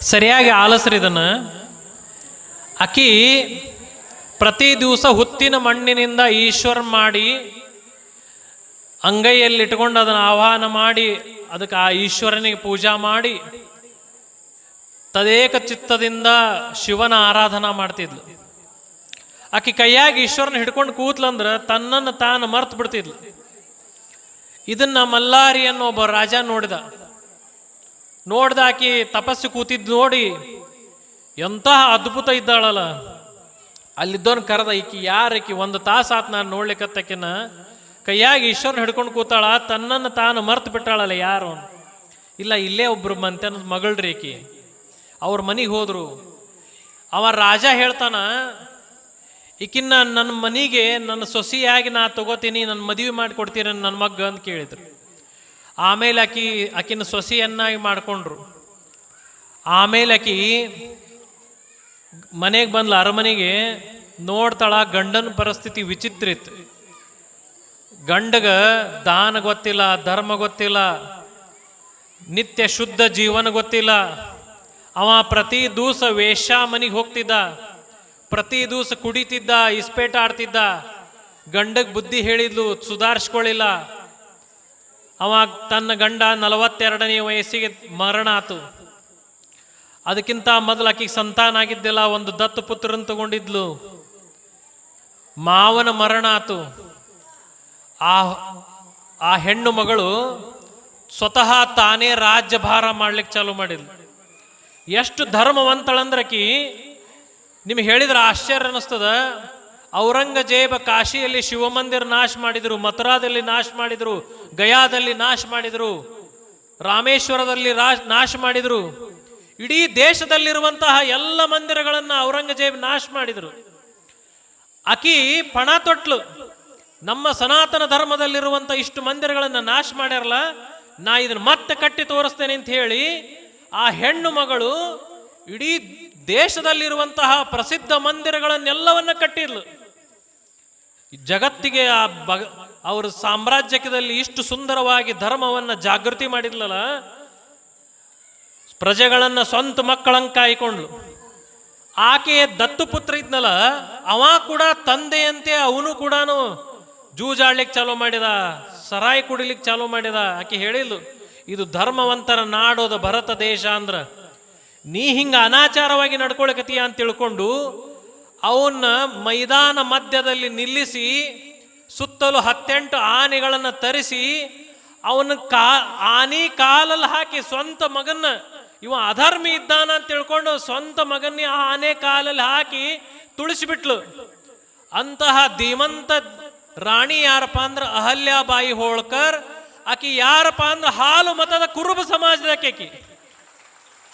ಸರಿಯಾಗಿ ಆಲಸ್ರಿ ಇದನ್ನು. ಅಕಿ ಪ್ರತಿ ದಿವಸ ಹುತ್ತಿನ ಮಣ್ಣಿನಿಂದ ಈಶ್ವರ ಮಾಡಿ ಅಂಗೈಯಲ್ಲಿ ಇಟ್ಕೊಂಡು ಅದನ್ನು ಆಹ್ವಾನ ಮಾಡಿ, ಅದಕ್ಕೆ ಆ ಈಶ್ವರನಿಗೆ ಪೂಜಾ ಮಾಡಿ, ತದೇಕ ಚಿತ್ತದಿಂದ ಶಿವನ ಆರಾಧನಾ ಮಾಡ್ತಿದ್ಲು. ಆಕಿ ಕೈಯಾಗಿ ಈಶ್ವರನ ಹಿಡ್ಕೊಂಡು ಕೂತ್ಲಂದ್ರೆ ತನ್ನನ್ನು ತಾನು ಮರ್ತು ಬಿಡ್ತಿದ್ಲು. ಇದನ್ನ ಮಲ್ಲಾರಿ ಅನ್ನೋ ಒಬ್ಬ ರಾಜ ನೋಡಿದ. ನೋಡ್ದ ಆಕಿ ತಪಸ್ಸು ಕೂತಿದ್ದು ನೋಡಿ ಎಂತಹ ಅದ್ಭುತ ಇದ್ದಾಳಲ್ಲ. ಅಲ್ಲಿದ್ದವನ್ ಕರೆದ ಈಕಿ ಯಾರಕಿ ಒಂದು ತಾಸು ಆತ್ ನಾನು ನೋಡ್ಲಿಕ್ಕತ್ತಕಿನ ಕೈಯಾಗಿ ಈಶ್ವರನ ಹಿಡ್ಕೊಂಡು ಕೂತಾಳ, ತನ್ನನ್ನು ತಾನು ಮರ್ತು ಬಿಟ್ಟಾಳಲ್ಲ ಯಾರು? ಇಲ್ಲ, ಇಲ್ಲೇ ಒಬ್ರು ಮಂತನ ಮಗಳ್ರಿ ಈಕಿ. ಅವ್ರ ಮನೆಗೆ ಹೋದ್ರು. ಅವ ರಾಜ ಹೇಳ್ತಾನ, ಈಕಿನ್ನ ನನ್ನ ಮನೆಗೆ ನನ್ನ ಸೊಸೆಯಾಗಿ ನಾ ತಗೋತೀನಿ ನನ್ನ ಮದುವೆ ಮಾಡಿಕೊಡ್ತೀನಿ ನನ್ನ ಮಗ್ಗ? ಅಂತ ಕೇಳಿದ್ರು. ಆಮೇಲೆ ಆಕಿ, ಆಕಿನ ಸೊಸೆಯನ್ನಾಗಿ ಮಾಡಿಕೊಂಡ್ರು. ಆಮೇಲೆ ಆಕಿ ಮನೆಗೆ ಬಂದ್ಲ, ಅರಮನೆಗೆ. ನೋಡ್ತಾಳ, ಗಂಡನ ಪರಿಸ್ಥಿತಿ ವಿಚಿತ್ರ ಇತ್ತು. ಗಂಡಗ ದಾನ ಗೊತ್ತಿಲ್ಲ, ಧರ್ಮ ಗೊತ್ತಿಲ್ಲ, ನಿತ್ಯ ಶುದ್ಧ ಜೀವನ ಗೊತ್ತಿಲ್ಲ. ಅವ ಪ್ರತಿ ದಿವಸ ವೇಷ ಮನೆಗೆ ಹೋಗ್ತಿದ್ದ, ಪ್ರತಿ ದಿವಸ ಕುಡಿತಿದ್ದ ಇಸ್ಪೇಟ ಆಡ್ತಿದ್ದ ಗಂಡಗ್ ಬುದ್ಧಿ ಹೇಳಿದ್ಲು ಸುಧಾರಿಸ್ಕೊಳ್ಳಿಲ್ಲ ಅವ ತನ್ನ ಗಂಡ ನಲವತ್ತೆರಡನೇ ವಯಸ್ಸಿಗೆ ಮರಣ ಆತು ಅದಕ್ಕಿಂತ ಮೊದಲು ಆಕಿಗೆ ಸಂತಾನ ಆಗಿದ್ದಿಲ್ಲ ಒಂದು ದತ್ತು ಪುತ್ರನ್ ತಗೊಂಡಿದ್ಲು. ಮಾವನ ಮರಣ ಆತು ಆ ಆ ಹೆಣ್ಣು ಮಗಳು ಸ್ವತಃ ತಾನೇ ರಾಜ್ಯಭಾರ ಮಾಡ್ಲಿಕ್ಕೆ ಚಾಲು ಮಾಡಿದ್ಲು. ಎಷ್ಟು ಧರ್ಮವಂತಳಂದ್ರಕಿ ನಿಮ್ಗೆ ಹೇಳಿದ್ರೆ ಆಶ್ಚರ್ಯ ಅನ್ನಿಸ್ತದ. ಔರಂಗಜೇಬ ಕಾಶಿಯಲ್ಲಿ ಶಿವಮಂದಿರ ನಾಶ ಮಾಡಿದರು, ಮಥುರಾದಲ್ಲಿ ನಾಶ ಮಾಡಿದರು, ಗಯಾದಲ್ಲಿ ನಾಶ ಮಾಡಿದರು, ರಾಮೇಶ್ವರದಲ್ಲಿ ನಾಶ ಮಾಡಿದರು. ಇಡೀ ದೇಶದಲ್ಲಿರುವಂತಹ ಎಲ್ಲ ಮಂದಿರಗಳನ್ನು ಔರಂಗಜೇಬ್ ನಾಶ ಮಾಡಿದರು. ಅಕಿ ಪಣ ತೊಟ್ಲು, ನಮ್ಮ ಸನಾತನ ಧರ್ಮದಲ್ಲಿರುವಂಥ ಇಷ್ಟು ಮಂದಿರಗಳನ್ನು ನಾಶ ಮಾಡ್ಯಾರಲ್ಲ, ನಾ ಇದನ್ನು ಮತ್ತೆ ಕಟ್ಟಿ ತೋರಿಸ್ತೇನೆ ಅಂತ ಹೇಳಿ ಆ ಹೆಣ್ಣು ಮಗಳು ಇಡೀ ದೇಶದಲ್ಲಿರುವಂತಹ ಪ್ರಸಿದ್ಧ ಮಂದಿರಗಳನ್ನೆಲ್ಲವನ್ನ ಕಟ್ಟಿದ್ಲು. ಜಗತ್ತಿಗೆ ಆ ಬಗ ಅವರ ಸಾಮ್ರಾಜ್ಯದಲ್ಲಿ ಇಷ್ಟು ಸುಂದರವಾಗಿ ಧರ್ಮವನ್ನ ಜಾಗೃತಿ ಮಾಡಿದ್ಲಲ್ಲ, ಪ್ರಜೆಗಳನ್ನ ಸ್ವಂತ ಮಕ್ಕಳಂಗೆ ಕಾಯ್ಕೊಂಡ್ಲು. ಆಕೆ ದತ್ತುಪುತ್ರ ಇದ್ನಲ್ಲ, ಅವ ಕೂಡ ತಂದೆಯಂತೆ ಅವನು ಕೂಡ ಜೂಜಾಡ್ಲಿಕ್ಕೆ ಚಾಲೂ ಮಾಡಿದ, ಸರಾಯಿ ಕುಡಿಲಿಕ್ಕೆ ಚಾಲೂ ಮಾಡಿದ. ಆಕೆ ಹೇಳಿದ್ಲು, ಇದು ಧರ್ಮವಂತರ ನಾಡೋದ ಭರತ ದೇಶ ಅಂದ್ರ, ನೀ ಹಿಂಗ ಅನಾಚಾರವಾಗಿ ನಡ್ಕೊಳಕತೀಯ ಅಂತ ತಿಳ್ಕೊಂಡು ಅವನ್ನ ಮೈದಾನ ಮಧ್ಯದಲ್ಲಿ ನಿಲ್ಲಿಸಿ, ಸುತ್ತಲೂ ಹತ್ತೆಂಟು ಆನೆಗಳನ್ನು ತರಿಸಿ ಅವನ ಕಾ, ಆನೆ ಕಾಲಲ್ಲಿ ಹಾಕಿ ಸ್ವಂತ ಮಗನ್ನ, ಇವ ಅಧರ್ಮಿ ಇದ್ದಾನ ಅಂತ ತಿಳ್ಕೊಂಡು ಸ್ವಂತ ಮಗನ್ನ ಆ ಆನೆ ಕಾಲಲ್ಲಿ ಹಾಕಿ ತುಳಿಸಿಬಿಟ್ಲು. ಅಂತಹ ಧೀಮಂತ ರಾಣಿ ಯಾರಪ್ಪ ಅಂದ್ರೆ ಅಹಲ್ಯಾಬಾಯಿ ಹೋಳ್ಕರ್, ಆಕಿ ಯಾರಪ್ಪ ಅಂದ್ರೆ ಹಾಲು ಮತದ ಕುರುಬ ಸಮಾಜದ ಆಕಿ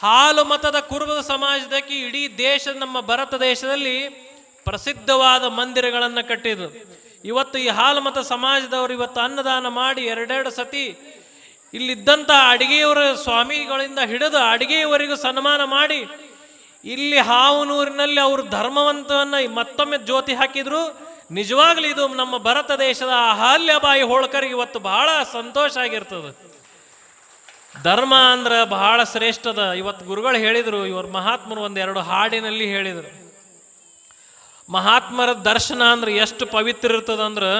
ಹಾಲು ಮತದ ಕುರುಬ ಸಮಾಜದಕ್ಕೆ ಇಡೀ ದೇಶ ನಮ್ಮ ಭಾರತ ದೇಶದಲ್ಲಿ ಪ್ರಸಿದ್ಧವಾದ ಮಂದಿರಗಳನ್ನು ಕಟ್ಟಿದ್ರು ಇವತ್ತು ಈ ಹಾಲು ಮತ ಸಮಾಜದವರು ಇವತ್ತು ಅನ್ನದಾನ ಮಾಡಿ ಎರಡೆರಡು ಸತಿ ಇಲ್ಲಿದ್ದಂಥ ಅಡಿಗೆಯವರ ಸ್ವಾಮಿಗಳಿಂದ ಹಿಡಿದು ಅಡಿಗೆಯವರಿಗೂ ಸನ್ಮಾನ ಮಾಡಿ ಇಲ್ಲಿ ಹಾವನೂರಿನಲ್ಲಿ ಅವರು ಧರ್ಮವಂತವನ್ನು ಮತ್ತೊಮ್ಮೆ ಜ್ಯೋತಿ ಹಾಕಿದ್ರು. ನಿಜವಾಗ್ಲೂ ಇದು ನಮ್ಮ ಭಾರತ ದೇಶದ ಅಹಲ್ಯಬಾಯಿ ಹೋಳ್ಕರಿಗೆ ಇವತ್ತು ಬಹಳ ಸಂತೋಷ ಆಗಿರ್ತದೆ. ಧರ್ಮ ಅಂದ್ರೆ ಬಹಳ ಶ್ರೇಷ್ಠದ. ಇವತ್ತು ಗುರುಗಳು ಹೇಳಿದರು, ಇವರು ಮಹಾತ್ಮರು ಒಂದೆರಡು ಹಾಡಿನಲ್ಲಿ ಹೇಳಿದರು. ಮಹಾತ್ಮರ ದರ್ಶನ ಅಂದ್ರೆ ಎಷ್ಟು ಪವಿತ್ರ ಇರ್ತದಂದ್ರೆ